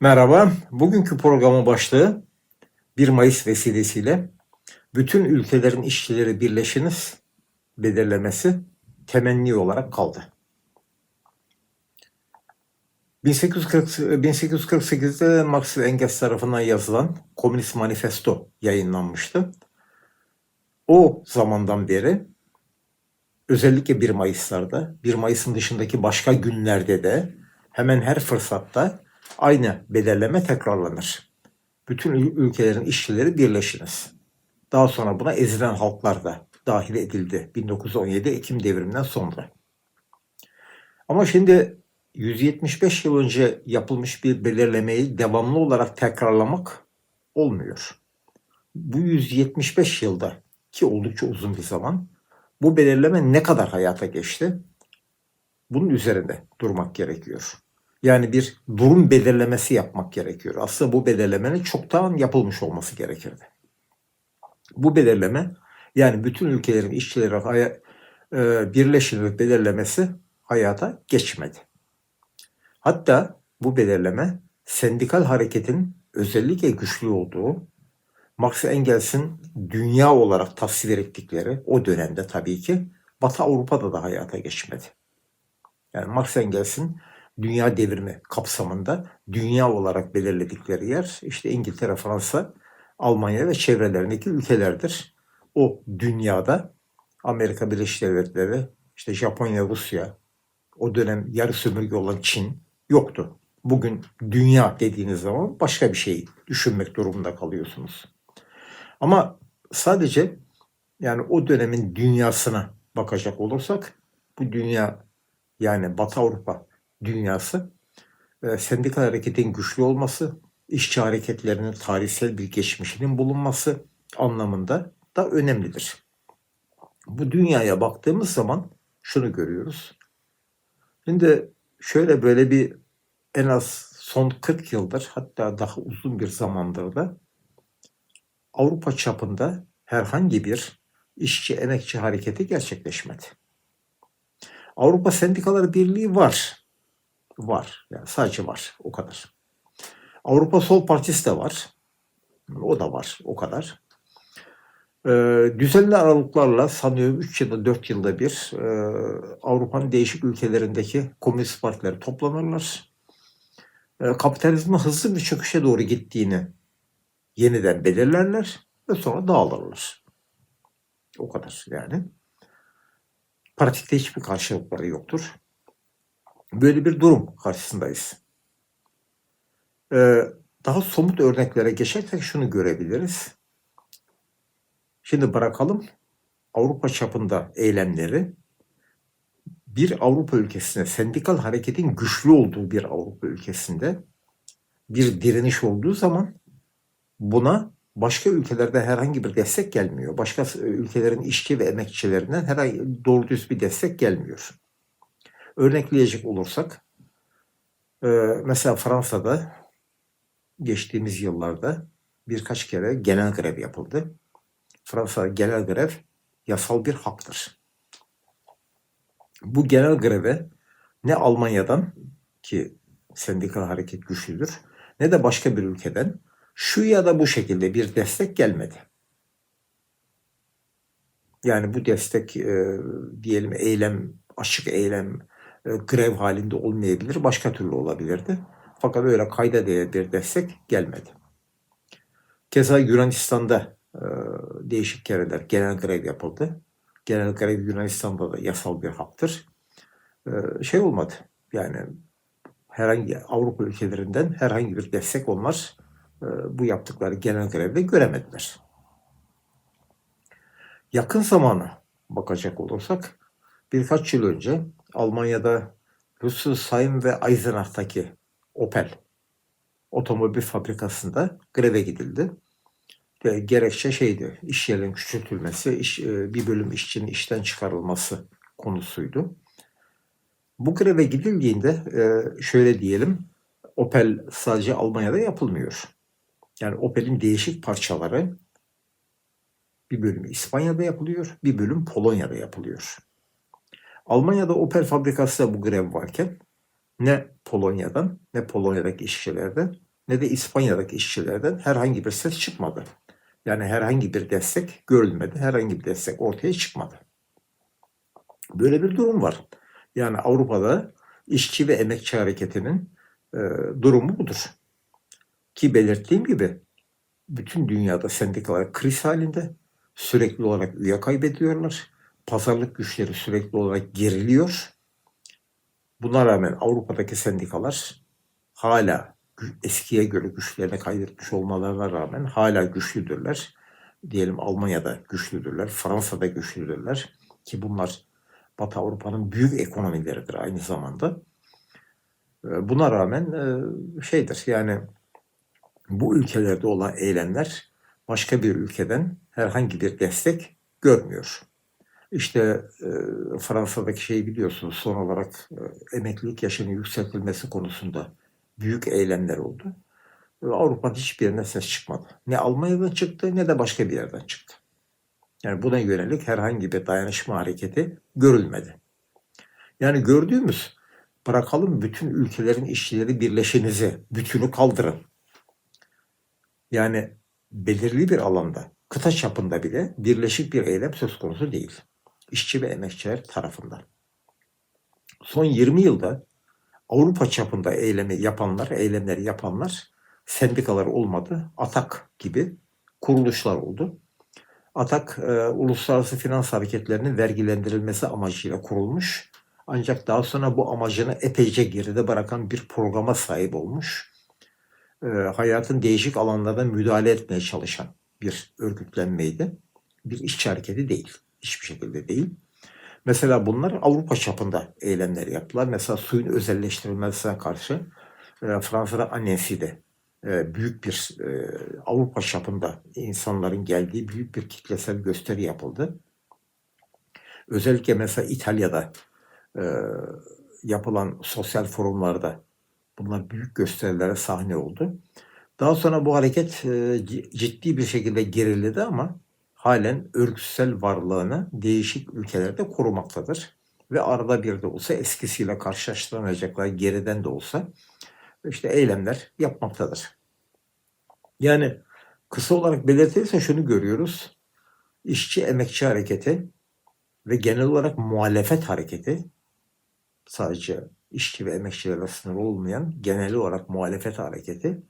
Merhaba. Bugünkü programın başlığı 1 Mayıs vesilesiyle bütün ülkelerin işçileri birleşiniz belirlemesi temenni olarak kaldı. 1840, 1848'de Marx ve Engels tarafından yazılan Komünist Manifesto yayınlanmıştı. O zamandan beri özellikle 1 Mayıs'larda, 1 Mayıs'ın dışındaki başka günlerde de hemen her fırsatta aynı belirleme tekrarlanır. Bütün ül- ülkelerin işçileri birleşiniz. Daha sonra buna ezilen halklar da dahil edildi 1917 Ekim devriminden sonra. Ama şimdi 175 yıl önce yapılmış bir belirlemeyi devamlı olarak tekrarlamak olmuyor. Bu 175 yılda ki oldukça uzun bir zaman bu belirleme ne kadar hayata geçti? Bunun üzerinde durmak gerekiyor. Yani bir durum belirlemesi yapmak gerekiyor. Aslında bu belirlemenin çoktan yapılmış olması gerekirdi. Bu belirleme yani bütün ülkelerin işçileri haya- e, birleşimi belirlemesi hayata geçmedi. Hatta bu belirleme sendikal hareketin özellikle güçlü olduğu, Marx Engels'in dünya olarak tasvir ettikleri o dönemde tabii ki Batı Avrupa'da da hayata geçmedi. Yani Marx Engels'in dünya devrimi kapsamında dünya olarak belirledikleri yer işte İngiltere, Fransa, Almanya ve çevrelerindeki ülkelerdir. O dünyada Amerika Birleşik Devletleri, işte Japonya, Rusya, o dönem yarı sömürge olan Çin yoktu. Bugün dünya dediğiniz zaman başka bir şey düşünmek durumunda kalıyorsunuz. Ama sadece yani o dönemin dünyasına bakacak olursak bu dünya yani Batı Avrupa dünyası e, sendikal hareketin güçlü olması, işçi hareketlerinin tarihsel bir geçmişinin bulunması anlamında da önemlidir. Bu dünyaya baktığımız zaman şunu görüyoruz. Şimdi şöyle böyle bir en az son 40 yıldır hatta daha uzun bir zamandır da Avrupa çapında herhangi bir işçi emekçi hareketi gerçekleşmedi. Avrupa Sendikaları Birliği var. Var. Yani sadece var. O kadar. Avrupa Sol Partisi de var. O da var. O kadar. Ee, düzenli aralıklarla sanıyorum 3 ya da 4 yılda bir e, Avrupa'nın değişik ülkelerindeki komünist partiler toplanırlar. E, kapitalizmin hızlı bir çöküşe doğru gittiğini yeniden belirlerler ve sonra dağılırlar. O kadar yani. Pratikte hiçbir karşılıkları yoktur. Böyle bir durum karşısındayız. Ee, daha somut örneklere geçersek şunu görebiliriz. Şimdi bırakalım Avrupa çapında eylemleri bir Avrupa ülkesine, sendikal hareketin güçlü olduğu bir Avrupa ülkesinde bir direniş olduğu zaman buna başka ülkelerde herhangi bir destek gelmiyor. Başka ülkelerin işçi ve emekçilerinden herhangi doğru düz bir destek gelmiyor. Örnekleyecek olursak, e, mesela Fransa'da geçtiğimiz yıllarda birkaç kere genel grev yapıldı. Fransa genel grev yasal bir haktır. Bu genel greve ne Almanya'dan ki sendikal hareket güçlüdür ne de başka bir ülkeden şu ya da bu şekilde bir destek gelmedi. Yani bu destek e, diyelim eylem, açık eylem, grev halinde olmayabilir, başka türlü olabilirdi. Fakat öyle kayda değer bir destek gelmedi. Keza Yunanistan'da e, değişik kereler genel grev yapıldı. Genel grev Yunanistan'da da yasal bir haktır. E, şey olmadı. Yani herhangi Avrupa ülkelerinden herhangi bir destek onlar e, bu yaptıkları genel grevde göremediler. Yakın zamana bakacak olursak birkaç yıl önce Almanya'da Rüsselsheim ve Eisenach'taki Opel otomobil fabrikasında greve gidildi. Ve gerekçe şeydi, iş yerinin küçültülmesi, iş, e, bir bölüm işçinin işten çıkarılması konusuydu. Bu greve gidildiğinde e, şöyle diyelim, Opel sadece Almanya'da yapılmıyor. Yani Opel'in değişik parçaları bir bölümü İspanya'da yapılıyor, bir bölüm Polonya'da yapılıyor. Almanya'da Opel fabrikası da bu grev varken ne Polonya'dan ne Polonya'daki işçilerden ne de İspanya'daki işçilerden herhangi bir ses çıkmadı. Yani herhangi bir destek görülmedi, herhangi bir destek ortaya çıkmadı. Böyle bir durum var. Yani Avrupa'da işçi ve emekçi hareketinin e, durumu budur. Ki belirttiğim gibi bütün dünyada sendikalar kriz halinde sürekli olarak üye kaybediyorlar. Pazarlık güçleri sürekli olarak geriliyor. Buna rağmen Avrupa'daki sendikalar hala eskiye göre güçlerini kaybetmiş olmalarına rağmen hala güçlüdürler. Diyelim Almanya'da güçlüdürler, Fransa'da güçlüdürler ki bunlar Batı Avrupa'nın büyük ekonomileridir aynı zamanda. Ee, buna rağmen e, şeydir yani bu ülkelerde olan eylemler başka bir ülkeden herhangi bir destek görmüyor. İşte e, Fransa'daki şeyi biliyorsunuz son olarak e, emeklilik yaşının yükseltilmesi konusunda büyük eylemler oldu. Avrupa'nın hiçbir yerine ses çıkmadı. Ne Almanya'dan çıktı ne de başka bir yerden çıktı. Yani buna yönelik herhangi bir dayanışma hareketi görülmedi. Yani gördüğümüz bırakalım bütün ülkelerin işçileri birleşinizi, bütünü kaldırın. Yani belirli bir alanda, kıta çapında bile birleşik bir eylem söz konusu değil. İşçi ve emekçiler tarafından. Son 20 yılda Avrupa çapında eylemi yapanlar, eylemleri yapanlar sendikalar olmadı. ATAK gibi kuruluşlar oldu. ATAK e, uluslararası finans hareketlerinin vergilendirilmesi amacıyla kurulmuş. Ancak daha sonra bu amacını epeyce geride bırakan bir programa sahip olmuş. E, hayatın değişik alanlarına müdahale etmeye çalışan bir örgütlenmeydi. Bir işçi hareketi değil. Hiçbir şekilde değil. Mesela bunlar Avrupa çapında eylemler yaptılar. Mesela suyun özelleştirilmesine karşı e, Fransa'da Annecy'de e, büyük bir e, Avrupa çapında insanların geldiği büyük bir kitlesel gösteri yapıldı. Özellikle mesela İtalya'da e, yapılan sosyal forumlarda bunlar büyük gösterilere sahne oldu. Daha sonra bu hareket e, ciddi bir şekilde geriledi ama halen örgütsel varlığını değişik ülkelerde korumaktadır. Ve arada bir de olsa eskisiyle karşılaştıramayacaklar geriden de olsa işte eylemler yapmaktadır. Yani kısa olarak belirtilirse şunu görüyoruz. İşçi emekçi hareketi ve genel olarak muhalefet hareketi sadece işçi ve emekçilerle sınırlı olmayan genel olarak muhalefet hareketi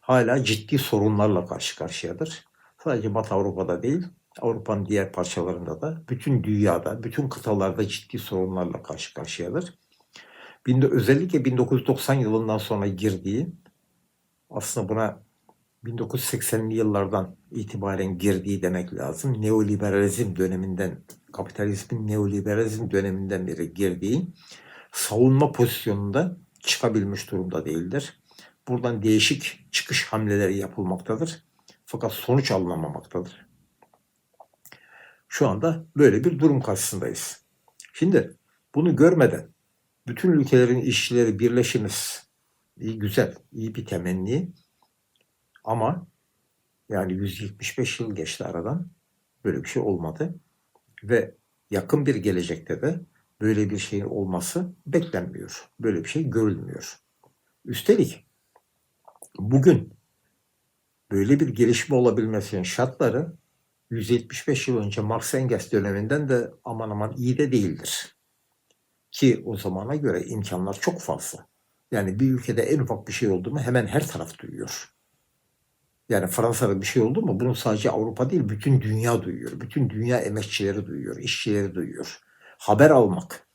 hala ciddi sorunlarla karşı karşıyadır. Sadece Batı Avrupa'da değil, Avrupa'nın diğer parçalarında da, bütün dünyada, bütün kıtalarda ciddi sorunlarla karşı karşıyadır. Özellikle 1990 yılından sonra girdiği, aslında buna 1980'li yıllardan itibaren girdiği demek lazım. Neoliberalizm döneminden, kapitalizmin neoliberalizm döneminden beri girdiği savunma pozisyonunda çıkabilmiş durumda değildir. Buradan değişik çıkış hamleleri yapılmaktadır. Fakat sonuç alınamamaktadır. Şu anda böyle bir durum karşısındayız. Şimdi bunu görmeden bütün ülkelerin işçileri birleşiniz. İyi güzel, iyi bir temenni. Ama yani 175 yıl geçti aradan. Böyle bir şey olmadı. Ve yakın bir gelecekte de böyle bir şeyin olması beklenmiyor. Böyle bir şey görülmüyor. Üstelik bugün böyle bir gelişme olabilmesinin şartları 175 yıl önce Marx Engels döneminden de aman aman iyi de değildir. Ki o zamana göre imkanlar çok fazla. Yani bir ülkede en ufak bir şey oldu mu hemen her taraf duyuyor. Yani Fransa'da bir şey oldu mu bunu sadece Avrupa değil bütün dünya duyuyor. Bütün dünya emekçileri duyuyor, işçileri duyuyor. Haber almak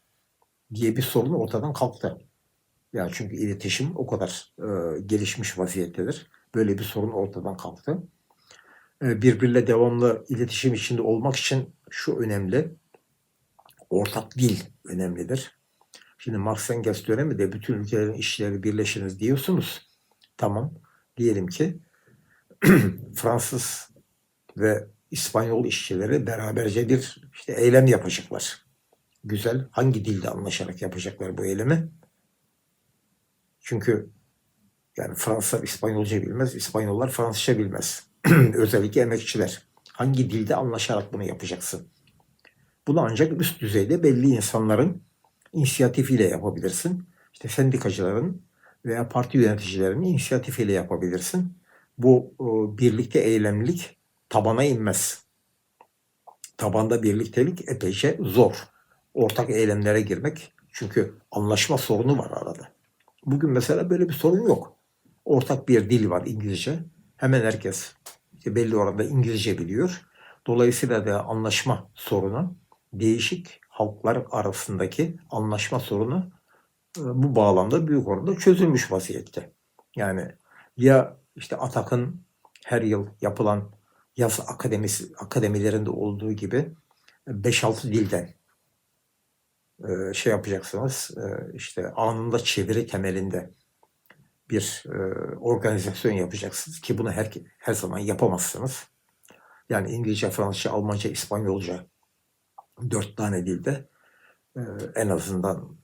diye bir sorun ortadan kalktı. Yani çünkü iletişim o kadar e, gelişmiş vaziyettedir. Böyle bir sorun ortadan kalktı. E, birbirle devamlı iletişim içinde olmak için şu önemli. Ortak dil önemlidir. Şimdi Marx Engels dönemi de bütün ülkelerin işçileri birleşiniz diyorsunuz. Tamam. Diyelim ki Fransız ve İspanyol işçileri beraberce bir işte eylem yapacaklar. Güzel. Hangi dilde anlaşarak yapacaklar bu eylemi? Çünkü yani Fransa İspanyolca bilmez, İspanyollar Fransızca bilmez. Özellikle emekçiler. Hangi dilde anlaşarak bunu yapacaksın? Bunu ancak üst düzeyde belli insanların inisiyatifiyle yapabilirsin. İşte sendikacıların veya parti yöneticilerinin inisiyatifiyle yapabilirsin. Bu e, birlikte eylemlilik tabana inmez. Tabanda birliktelik epeyce zor. Ortak eylemlere girmek çünkü anlaşma sorunu var arada. Bugün mesela böyle bir sorun yok. Ortak bir dil var İngilizce. Hemen herkes işte belli oranda İngilizce biliyor. Dolayısıyla da anlaşma sorunu değişik halklar arasındaki anlaşma sorunu e, bu bağlamda büyük oranda çözülmüş vaziyette. Yani ya işte Atak'ın her yıl yapılan yaz akademisi, akademilerinde olduğu gibi 5-6 dilden e, şey yapacaksınız e, işte anında çeviri temelinde bir e, organizasyon yapacaksınız ki bunu her, her zaman yapamazsınız. Yani İngilizce, Fransızca, Almanca, İspanyolca dört tane dilde en azından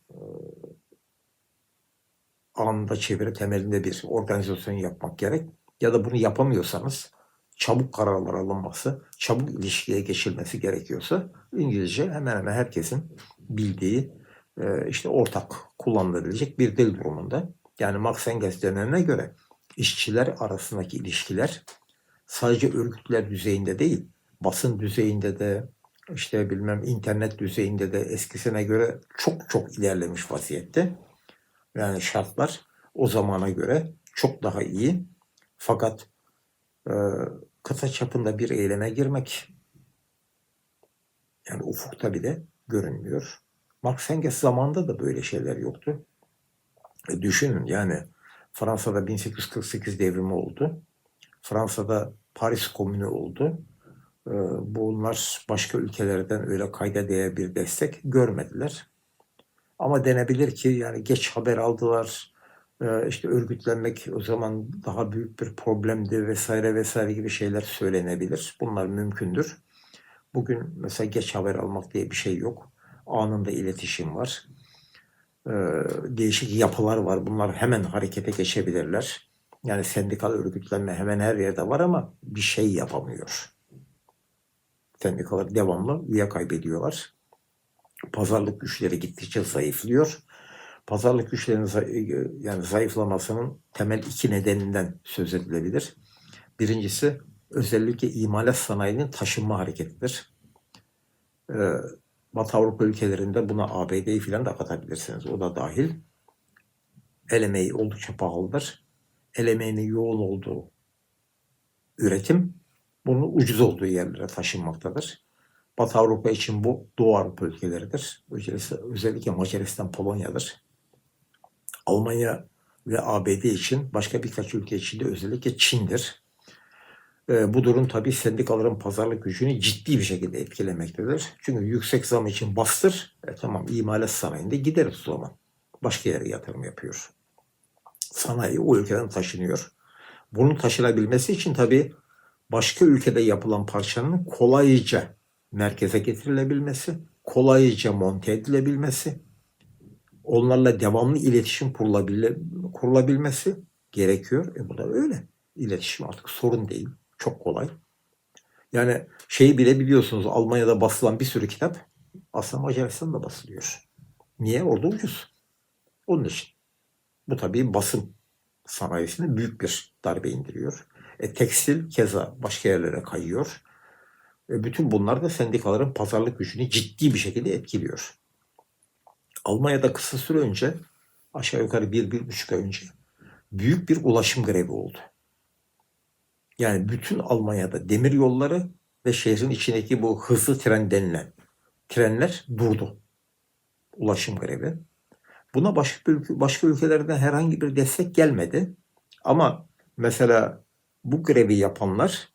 anında çeviri temelinde bir organizasyon yapmak gerek. Ya da bunu yapamıyorsanız çabuk kararlar alınması, çabuk ilişkiye geçilmesi gerekiyorsa İngilizce hemen hemen herkesin bildiği e, işte ortak kullanılabilecek bir dil durumunda. Yani Marx Engels dönemine göre işçiler arasındaki ilişkiler sadece örgütler düzeyinde değil, basın düzeyinde de işte bilmem internet düzeyinde de eskisine göre çok çok ilerlemiş vaziyette. Yani şartlar o zamana göre çok daha iyi. Fakat e, kısa çapında bir eyleme girmek yani ufukta bile görünmüyor. Marx Engels zamanında da böyle şeyler yoktu. E, düşünün yani Fransa'da 1848 devrimi oldu. Fransa'da Paris Komünü oldu. E, bunlar başka ülkelerden öyle kayda değer bir destek görmediler. Ama denebilir ki yani geç haber aldılar. Ee, işte örgütlenmek o zaman daha büyük bir problemdi vesaire vesaire gibi şeyler söylenebilir. Bunlar mümkündür. Bugün mesela geç haber almak diye bir şey yok. Anında iletişim var. Ee, değişik yapılar var. Bunlar hemen harekete geçebilirler. Yani sendikal örgütlenme hemen her yerde var ama bir şey yapamıyor. Sendikalar devamlı üye kaybediyorlar pazarlık güçleri gittikçe zayıflıyor. Pazarlık güçlerinin yani zayıflamasının temel iki nedeninden söz edilebilir. Birincisi özellikle imalat sanayinin taşınma hareketidir. Batı Avrupa ülkelerinde buna ABD'yi falan da katabilirsiniz. O da dahil. El emeği oldukça pahalıdır. El emeğinin yoğun olduğu üretim bunun ucuz olduğu yerlere taşınmaktadır. Batı Avrupa için bu Doğu Avrupa ülkeleridir. Özellikle Macaristan, Polonya'dır. Almanya ve ABD için başka birkaç ülke için de özellikle Çin'dir. E, bu durum tabii sendikaların pazarlık gücünü ciddi bir şekilde etkilemektedir. Çünkü yüksek zam için bastır, e, tamam imalat sanayinde gideriz o zaman. Başka yere yatırım yapıyor. Sanayi o ülkeden taşınıyor. Bunun taşınabilmesi için tabii başka ülkede yapılan parçanın kolayca merkeze getirilebilmesi, kolayca monte edilebilmesi, onlarla devamlı iletişim kurulabilmesi gerekiyor. E bu da öyle. İletişim artık sorun değil. Çok kolay. Yani şeyi bile biliyorsunuz Almanya'da basılan bir sürü kitap aslında Macaristan'da basılıyor. Niye? Orada ucuz. Onun için. Bu tabii basın sanayisine büyük bir darbe indiriyor. E, tekstil keza başka yerlere kayıyor. Ve bütün bunlar da sendikaların pazarlık gücünü ciddi bir şekilde etkiliyor. Almanya'da kısa süre önce aşağı yukarı bir, bir buçuk ay önce büyük bir ulaşım grevi oldu. Yani bütün Almanya'da demir yolları ve şehrin içindeki bu hızlı tren denilen trenler durdu. Ulaşım grevi. Buna başka, ülke, başka ülkelerden herhangi bir destek gelmedi. Ama mesela bu grevi yapanlar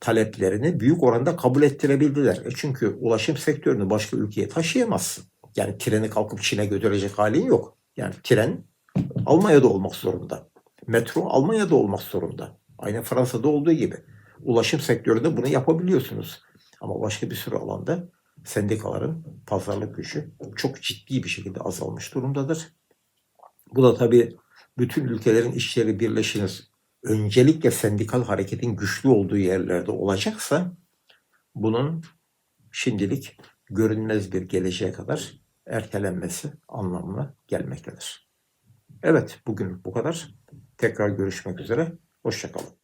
taleplerini büyük oranda kabul ettirebildiler. E çünkü ulaşım sektörünü başka ülkeye taşıyamazsın. Yani treni kalkıp Çin'e götürecek halin yok. Yani tren Almanya'da olmak zorunda. Metro Almanya'da olmak zorunda. Aynı Fransa'da olduğu gibi. Ulaşım sektöründe bunu yapabiliyorsunuz. Ama başka bir sürü alanda sendikaların pazarlık gücü çok ciddi bir şekilde azalmış durumdadır. Bu da tabii bütün ülkelerin işleri birleşiniz öncelikle sendikal hareketin güçlü olduğu yerlerde olacaksa bunun şimdilik görünmez bir geleceğe kadar ertelenmesi anlamına gelmektedir. Evet, bugün bu kadar. Tekrar görüşmek üzere. Hoşçakalın.